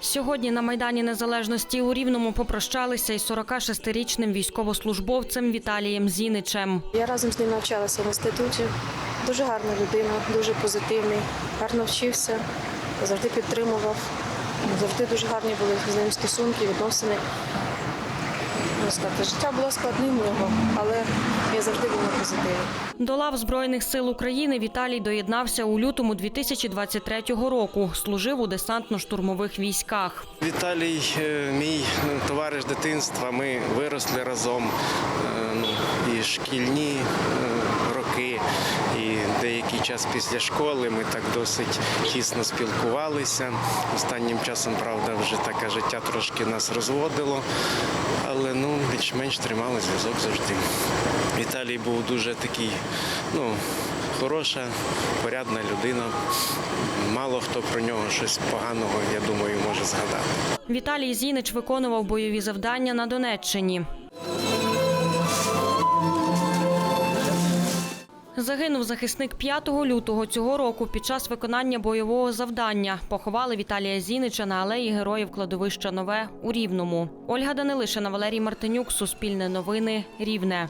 Сьогодні на Майдані Незалежності у Рівному попрощалися із 46-річним військовослужбовцем Віталієм Зіничем. Я разом з ним навчалася в інституті. Дуже гарна людина, дуже позитивний, гарно вчився, завжди підтримував. Завжди дуже гарні були з ним стосунки, відносини. Можна сказати, життя було складним у нього, але я завжди був на позитиві. До лав Збройних сил України Віталій доєднався у лютому 2023 року. Служив у десантно-штурмових військах. Віталій, е, мій е, товариш дитинства. Ми виросли разом. е, Ну, і шкільні е, роки, і деякий час після школи ми так досить тісно спілкувалися. Останнім часом, правда, вже таке життя трошки нас розводило, але ну, більш-менш тримали зв'язок завжди. Віталій був дуже такий, ну, хороша, порядна людина. Мало хто про нього щось поганого, я думаю, може згадати. Віталій Зінич виконував бойові завдання на Донеччині. Загинув захисник 5 лютого цього року під час виконання бойового завдання. Поховали Віталія Зінича на алеї Героїв кладовища Нове у Рівному. Ольга Данилишина, Валерій Мартинюк, Суспільне новини, Рівне.